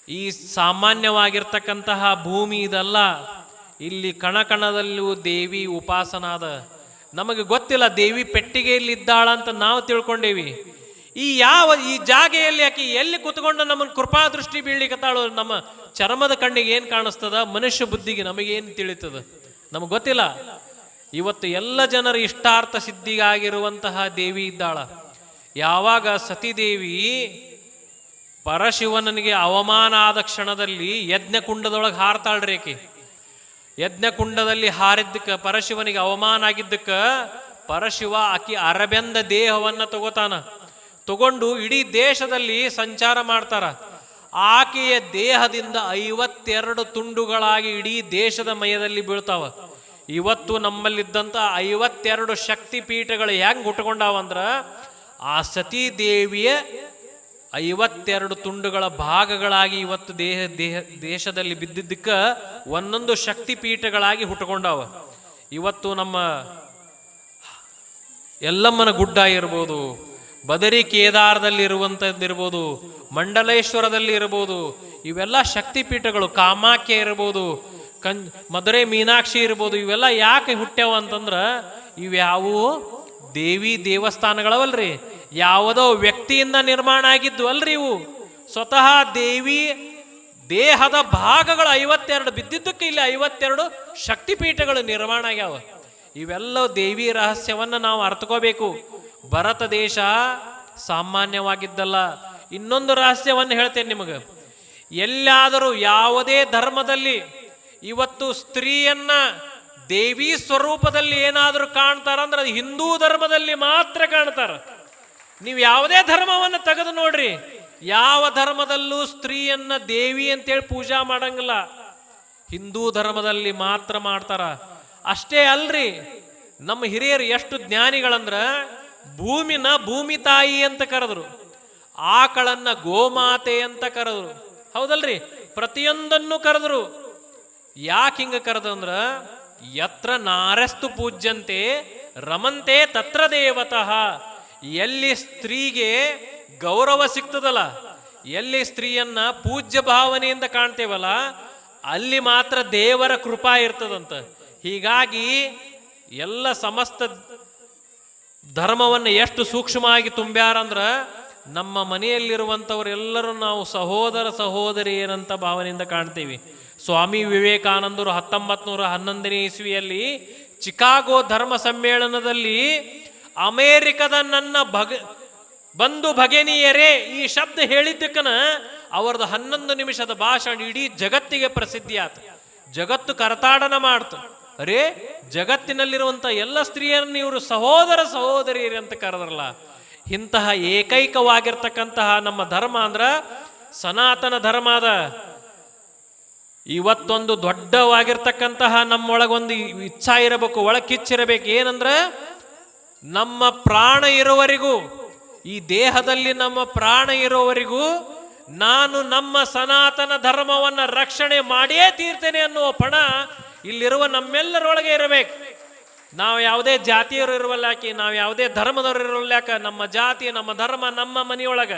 ಈ ಸಾಮಾನ್ಯವಾಗಿರ್ತಕ್ಕಂತಹ ಭೂಮಿ ಇದಲ್ಲ. ಇಲ್ಲಿ ಕಣಕಣದಲ್ಲೂ ದೇವಿ ಉಪಾಸನಾದ, ನಮಗೆ ಗೊತ್ತಿಲ್ಲ ದೇವಿ ಪೆಟ್ಟಿಗೆಯಲ್ಲಿ ಇದ್ದಾಳ ಅಂತ ನಾವು ತಿಳ್ಕೊಂಡೇವಿ. ಈ ಯಾವ, ಈ ಜಾಗೆಯಲ್ಲಿ ಆಕಿ ಎಲ್ಲಿ ಕುತ್ಕೊಂಡು ನಮ್ಮನ್ನು ಕೃಪಾ ದೃಷ್ಟಿ ಬೀಳ್ಲಿಕತ್ತಾಳು, ನಮ್ಮ ಚರ್ಮದ ಕಣ್ಣಿಗೆ ಏನು ಕಾಣಿಸ್ತದ, ಮನುಷ್ಯ ಬುದ್ಧಿಗೆ ನಮಗೇನು ತಿಳಿತದ? ನಮಗೆ ಗೊತ್ತಿಲ್ಲ. ಇವತ್ತು ಎಲ್ಲ ಜನರ ಇಷ್ಟಾರ್ಥ ಸಿದ್ಧಿಗಾಗಿರುವಂತಹ ದೇವಿ ಇದ್ದಾಳ. ಯಾವಾಗ ಸತಿದೇವಿ ಪರಶಿವನಿಗೆ ಅವಮಾನ ಆದ ಕ್ಷಣದಲ್ಲಿ ಯಜ್ಞಕುಂಡದೊಳಗೆ ಹಾರ್ತಾಳ್ರಿ ಆಕಿ. ಯಜ್ಞಕುಂಡದಲ್ಲಿ ಹಾರಿದ್ದಕ್ಕೆ, ಪರಶಿವನಿಗೆ ಅವಮಾನ ಆಗಿದ್ದಕ್ಕೆ, ಪರಶಿವ ಆಕಿ ಅರಬೆಂದ ದೇಹವನ್ನು ತಗೋತಾನ. ತಗೊಂಡು ಇಡೀ ದೇಶದಲ್ಲಿ ಸಂಚಾರ ಮಾಡ್ತಾರ. ಆಕೆಯ ದೇಹದಿಂದ ಐವತ್ತೆರಡು ತುಂಡುಗಳಾಗಿ ಇಡೀ ದೇಶದ ಮಯದಲ್ಲಿ ಬೀಳ್ತಾವ. ಇವತ್ತು ನಮ್ಮಲ್ಲಿದ್ದಂಥ ಐವತ್ತೆರಡು ಶಕ್ತಿ ಪೀಠಗಳು ಹೆಂಗೆ ಹುಟ್ಕೊಂಡಾವಂದ್ರ, ಆ ಸತೀ ದೇವಿಯ ಐವತ್ತೆರಡು ತುಂಡುಗಳ ಭಾಗಗಳಾಗಿ ಇವತ್ತು ದೇಹ ದೇಹ, ದೇಶದಲ್ಲಿ ಬಿದ್ದಿದ್ದಕ್ಕೆ ಒಂದೊಂದು ಶಕ್ತಿ ಪೀಠಗಳಾಗಿ ಹುಟ್ಟುಕೊಂಡವ. ಇವತ್ತು ನಮ್ಮ ಎಲ್ಲಮ್ಮನ ಗುಡ್ಡ ಇರ್ಬೋದು, ಬದರಿ ಕೇದಾರದಲ್ಲಿ ಇರುವಂಥದ್ದಿರ್ಬೋದು ಮಂಡಲೇಶ್ವರದಲ್ಲಿ ಇರ್ಬೋದು, ಇವೆಲ್ಲ ಶಕ್ತಿಪೀಠಗಳು ಕಾಮಾಖ್ಯ ಇರ್ಬೋದು ಕಂ ಮಧುರೆ ಮೀನಾಕ್ಷಿ ಇರ್ಬೋದು, ಇವೆಲ್ಲ ಯಾಕೆ ಹುಟ್ಟ್ಯಾವ ಅಂತಂದ್ರೆ ಇವ್ಯಾವು ದೇವಿ ದೇವಸ್ಥಾನಗಳವಲ್ರಿ. ಯಾವುದೋ ವ್ಯಕ್ತಿಯಿಂದ ನಿರ್ಮಾಣ ಆಗಿದ್ದು ಅಲ್ರಿ ಇವು. ಸ್ವತಃ ದೇವಿ, ದೇಹದ ಭಾಗಗಳು ಐವತ್ತೆರಡು, ಬಿದ್ದಿದ್ದಕ್ಕೆ ಇಲ್ಲಿ ಐವತ್ತೆರಡು ಶಕ್ತಿಪೀಠಗಳು ನಿರ್ಮಾಣ ಆಗ್ಯಾವ. ಇವೆಲ್ಲ ದೇವಿ ರಹಸ್ಯವನ್ನ ನಾವು ಅರ್ಥಕೋಬೇಕು. ಭರತ ದೇಶ ಸಾಮಾನ್ಯವಾಗಿದ್ದಲ್ಲ. ಇನ್ನೊಂದು ರಹಸ್ಯವನ್ನು ಹೇಳ್ತೇನೆ ನಿಮಗೆ. ಎಲ್ಲಾದರೂ ಯಾವುದೇ ಧರ್ಮದಲ್ಲಿ ಇವತ್ತು ಸ್ತ್ರೀಯನ್ನ ದೇವಿ ಸ್ವರೂಪದಲ್ಲಿ ಏನಾದರೂ ಕಾಣ್ತಾರಂದ್ರೆ ಅದು ಹಿಂದೂ ಧರ್ಮದಲ್ಲಿ ಮಾತ್ರ ಕಾಣ್ತಾರ. ನೀವು ಯಾವುದೇ ಧರ್ಮವನ್ನು ತೆಗೆದು ನೋಡ್ರಿ. ಯಾವ ಧರ್ಮದಲ್ಲೂ ಸ್ತ್ರೀಯನ್ನ ದೇವಿ ಅಂತೇಳಿ ಪೂಜಾ ಮಾಡಂಗಿಲ್ಲ. ಹಿಂದೂ ಧರ್ಮದಲ್ಲಿ ಮಾತ್ರ ಮಾಡ್ತಾರ. ಅಷ್ಟೇ ಅಲ್ರಿ, ನಮ್ಮ ಹಿರಿಯರು ಎಷ್ಟು ಜ್ಞಾನಿಗಳಂದ್ರ ಭೂಮಿನ ಭೂಮಿ ತಾಯಿ ಅಂತ ಕರೆದ್ರು, ಆಕಳನ್ನ ಗೋಮಾತೆ ಅಂತ ಕರೆದ್ರು. ಹೌದಲ್ರಿ, ಪ್ರತಿಯೊಂದನ್ನು ಕರೆದ್ರು. ಯಾಕೆ ಹಿಂಗ ಕರೆದಂದ್ರ ಯತ್ರ ನಾರಸ್ತು ಪೂಜ್ಯಂತೆ ರಮಂತೆ ತತ್ರ ದೇವತಃ. ಎಲ್ಲಿ ಸ್ತ್ರೀಗೆ ಗೌರವ ಸಿಗ್ತದಲ್ಲ ಎಲ್ಲಿ ಸ್ತ್ರೀಯನ್ನ ಪೂಜ್ಯ ಭಾವನೆಯಿಂದ ಕಾಣ್ತೇವಲ್ಲ, ಅಲ್ಲಿ ಮಾತ್ರ ದೇವರ ಕೃಪಾ ಇರ್ತದಂತ. ಹೀಗಾಗಿ ಎಲ್ಲ ಸಮಸ್ತ ಧರ್ಮವನ್ನು ಎಷ್ಟು ಸೂಕ್ಷ್ಮವಾಗಿ ತುಂಬ್ಯಾರಂದ್ರ ನಮ್ಮ ಮನೆಯಲ್ಲಿರುವಂಥವರೆಲ್ಲರೂ ನಾವು ಸಹೋದರ ಸಹೋದರಿಯರಂತ ಭಾವನೆಯಿಂದ ಕಾಣ್ತೀವಿ. ಸ್ವಾಮಿ ವಿವೇಕಾನಂದರು ಹತ್ತೊಂಬತ್ತು ನೂರ ಹನ್ನೊಂದನೇ ಇಸ್ವಿಯಲ್ಲಿ ಚಿಕಾಗೋ ಧರ್ಮ ಸಮ್ಮೇಳನದಲ್ಲಿ ಅಮೇರಿಕದ ನನ್ನ ಭಗ, ಬಂಧು ಭಗಿನಿಯರೇ, ಈ ಶಬ್ದ ಹೇಳಿದ್ದಕ್ಕನ ಅವರದು ಹನ್ನೊಂದು ನಿಮಿಷದ ಭಾಷಣ ಇಡೀ ಜಗತ್ತಿಗೆ ಪ್ರಸಿದ್ಧಿ ಆತು. ಜಗತ್ತು ಕರತಾಡನ ಮಾಡ್ತು. ಅರೇ ಜಗತ್ತಿನಲ್ಲಿರುವಂಥ ಎಲ್ಲ ಸ್ತ್ರೀಯರನ್ನು ಇವರು ಸಹೋದರ ಸಹೋದರಿಯರು ಅಂತ ಕರೆದ್ರಲ್ಲ. ಇಂತಹ ಏಕೈಕವಾಗಿರ್ತಕ್ಕಂತಹ ನಮ್ಮ ಧರ್ಮ ಅಂದ್ರ ಸನಾತನ ಧರ್ಮ ಅದ. ಇವತ್ತೊಂದು ದೊಡ್ಡವಾಗಿರ್ತಕ್ಕಂತಹ ನಮ್ಮೊಳಗೊಂದು ಇಚ್ಛಾ ಇರಬೇಕು, ಒಳಕಿಚ್ಚಿರಬೇಕು. ಕಿಚ್ಚಿರಬೇಕು ಏನಂದ್ರ ನಮ್ಮ ಪ್ರಾಣ ಇರುವವರಿಗೂ, ಈ ದೇಹದಲ್ಲಿ ನಮ್ಮ ಪ್ರಾಣ ಇರುವವರಿಗೂ, ನಾನು ನಮ್ಮ ಸನಾತನ ಧರ್ಮವನ್ನ ರಕ್ಷಣೆ ಮಾಡಿಯೇ ತೀರ್ತೇನೆ ಅನ್ನುವ ಪಣ ಇಲ್ಲಿರುವ ನಮ್ಮೆಲ್ಲರೊಳಗೆ ಇರಬೇಕು. ನಾವು ಯಾವುದೇ ಜಾತಿಯವರು ಇರುವಲ್ಲಾಕಿ ನಾವು ಯಾವುದೇ ಧರ್ಮದವರು ಇರುವಲ್ಲಾಕ ನಮ್ಮ ಜಾತಿ, ನಮ್ಮ ಧರ್ಮ, ನಮ್ಮ ಮನೆಯೊಳಗ.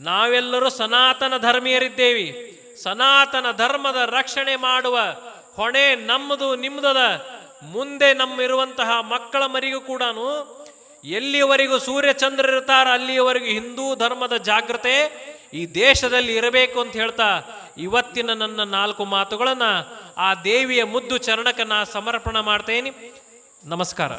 ನಾವೆಲ್ಲರೂ ಸನಾತನ ಧರ್ಮೀಯರಿದ್ದೇವೆ. ಸನಾತನ ಧರ್ಮದ ರಕ್ಷಣೆ ಮಾಡುವ ಹೊಣೆ ನಮ್ಮದು, ನಿಮ್ಮದದ. ಮುಂದೆ ನಮ್ಮಿರುವಂತಹ ಮಕ್ಕಳ ಮರಿಗೂ ಕೂಡ ಎಲ್ಲಿಯವರೆಗೂ ಸೂರ್ಯಚಂದ್ರ ಇರ್ತಾರ ಅಲ್ಲಿಯವರೆಗೂ ಹಿಂದೂ ಧರ್ಮದ ಜಾಗ್ರತೆ ಈ ದೇಶದಲ್ಲಿ ಇರಬೇಕು ಅಂತ ಹೇಳ್ತಾ ಇವತ್ತಿನ ನನ್ನ ನಾಲ್ಕು ಮಾತುಗಳನ್ನ ಆ ದೇವಿಯ ಮುದ್ದು ಚರಣಕ್ಕೆ ನಾ ಸಮರ್ಪಣೆ ಮಾಡ್ತೇನೆ. ನಮಸ್ಕಾರ.